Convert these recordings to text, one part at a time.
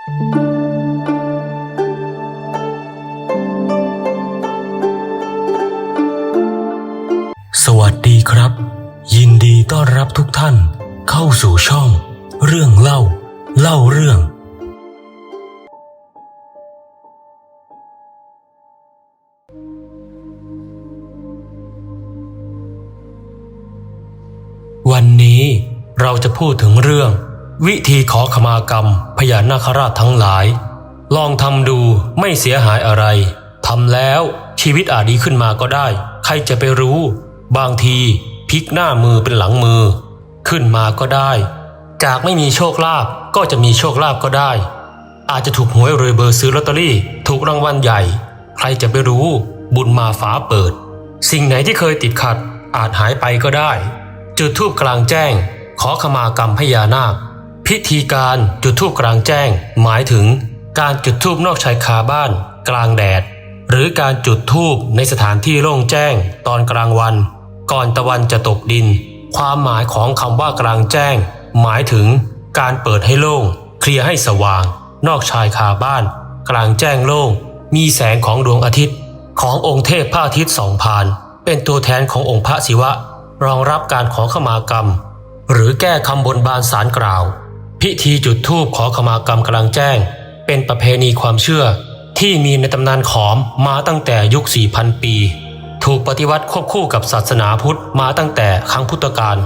สวัสดีครับ ยินดีต้อนรับทุกท่านเข้าสู่ช่อง เรื่องเล่า เล่าเรื่อง วันนี้เราจะพูดถึงเรื่อง วิธีขอขมากรรม พญานาคราชทั้งหลาย ลองทำดูไม่เสียหายอะไรทำแล้วชีวิตอาจดีขึ้นมาก็ได้ ใครจะไปรู้ บางทีพลิกหน้ามือเป็นหลังมือ ขึ้นมาก็ได้ จากไม่มีโชคลาภก็จะมีโชคลาภก็ได้ อาจจะถูกหวยรวยเบอร์ซื้อลอตเตอรี่ ถูกรางวัลใหญ่ ใครจะไปรู้ บุญมาฝาเปิด สิ่งไหนที่เคยติดขัดอาจหายไปก็ได้ จุดทูบกลางแจ้ง ขอขมากรรมพญานาค พิธีการจุดธูปกลางแจ้ง หมายถึง การจุดธูปนอกชายคาบ้าน กลางแดด หรือการจุดธูปในสถานที่โล่งแจ้ง ตอนกลางวัน ก่อนตะวันจะตกดิน ความหมายของคำว่ากลางแจ้ง หมายถึง การเปิดให้โล่ง เคลียร์ให้สว่าง นอกชายคาบ้าน กลางแจ้งโล่ง มีแสงของดวงอาทิตย์ ขององค์เทพพระอาทิตย์สองพาน เป็นตัวแทนขององค์พระศิวะ รองรับการขอขมากรรม หรือแก้คำบนบานสารกล่าว พิธีจุดธูปขอขมากรรมกลางแจ้ง เป็นประเพณีความเชื่อ ที่มีในตำนานขอมมาตั้งแต่ยุค 4,000 ปี ถูกปฏิวัติควบคู่กับศาสนาพุทธมาตั้งแต่ครั้งพุทธกาล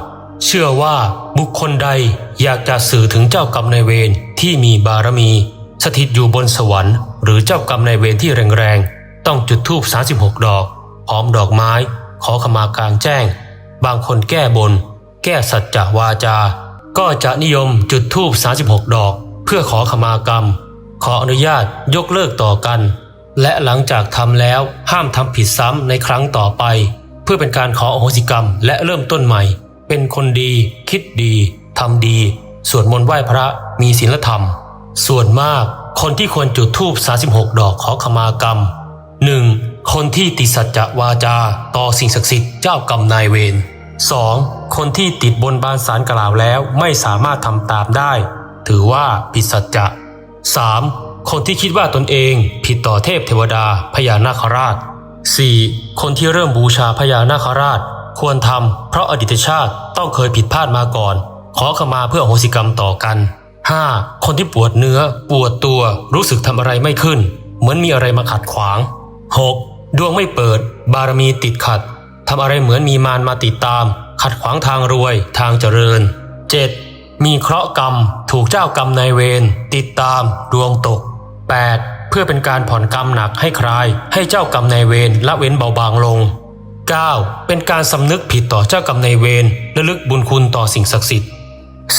เชื่อว่าบุคคลใดอยากจะสื่อถึงเจ้ากรรมนายเวรที่มีบารมี สถิตอยู่บนสวรรค์ หรือเจ้ากรรมนายเวรที่แรงๆ ต้องจุดธูป 36 ดอก พร้อมดอกไม้ ขอขมากลางแจ้ง บางคนแก้บน แก้สัจจวาจา ก็จะนิยมจุดธูป 36 ดอก เพื่อขอขมากรรม ขออนุญาตยกเลิกต่อกัน และหลังจากทำแล้วห้ามทำผิดซ้ำในครั้งต่อไป เพื่อเป็นการขออโหสิกรรมและเริ่มต้นใหม่ เป็นคนดี คิดดีทำดีสวดมนต์ไหว้พระมีศีลธรรม ส่วนมากคนที่ควรจุดธูป 36 ดอกขอขมากรรม 1. คนที่ติดสัจจะวาจาต่อสิ่งศักดิ์สิทธิ์เจ้ากรรมนายเวร 2. คนที่ติดบนบานสารกล่าวแล้วไม่สามารถทำตามได้ ถือว่าผิดสัจจะ 3. คนที่คิดว่าตนเองผิดต่อเทพเทวดาพญานาคราช 4. คนที่เริ่มบูชาพญานาคราช ควรทำเพราะอดีตชาติต้องเคยผิดพลาดมาก่อน ขอขมาเพื่อโหสิกรรมต่อกัน 5. คนที่ปวดเนื้อ ปวดตัวรู้สึกทำอะไรไม่ขึ้น เหมือนมีอะไรมาขัดขวาง 6. ดวงไม่เปิด บารมีติดขัด ทำอะไรเหมือนมีมารมาติดตาม ขัดขวางทางรวยทางเจริญ 7. มีเคราะห์กรรม ถูกเจ้ากรรมนายเวรติดตาม ดวงตก 8. เพื่อเป็นการผ่อนกรรมหนักให้คลาย ให้เจ้ากรรมนายเวรละเว้นเบาบางลง 9. เป็นการสำนึกผิดต่อเจ้ากรรมนายเวรและลึกบุญคุณต่อสิ่งศักดิ์สิทธิ์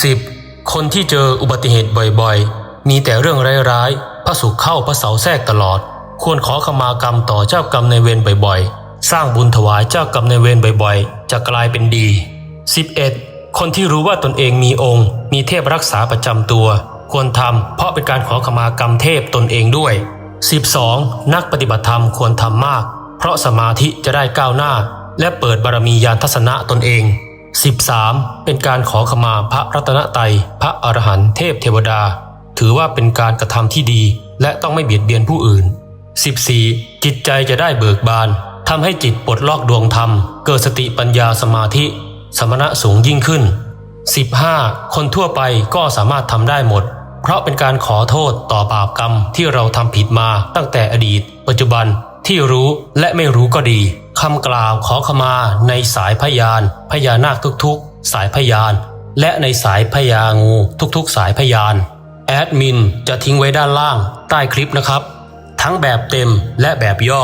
10. คนที่เจออุบัติเหตุบ่อยๆ มีแต่เรื่องร้ายๆพระสุขเข้าพระเสาแทรกตลอด ควรขอขมากรรมต่อเจ้ากรรมนายเวรบ่อยๆ สร้างบุญถวายเจ้ากรรมในเวรบ่อยๆ จะกลายเป็นดี 11. คนที่รู้ว่าตนเองมีองค์ มีเทพรักษาประจำตัว ควรทำเพราะเป็นการขอขมากรรมเทพตนเองด้วย 12. นักปฏิบัติธรรมควรทำมาก เพราะสมาธิจะได้ก้าวหน้า และเปิดบารมียานทัศนะตนเอง 13. เป็นการขอขมาพระรัตนตรัยพระอรหันต์เทพเทวดา ถือว่าเป็นการกระทำที่ดี และต้องไม่เบียดเบียนผู้อื่น 14. จิตใจจะได้เบิกบาน ทำให้จิตปลดล็อกดวงธรรม เกิดสติปัญญาสมาธิ สมณะสูงยิ่งขึ้น 15. คนทั่วไปก็สามารถทำได้หมด เพราะเป็นการขอโทษต่อบาปกรรมที่เราทำผิดมาตั้งแต่อดีต ปัจจุบันที่รู้และไม่รู้ก็ดีคำกล่าวขอขมาในสายพยาน พญานาคทุกๆ สายพยาน และในสายพญางูทุกๆ สายพยาน แอดมินจะทิ้งไว้ด้านล่างใต้คลิปนะครับ ทั้งแบบเต็มและแบบย่อ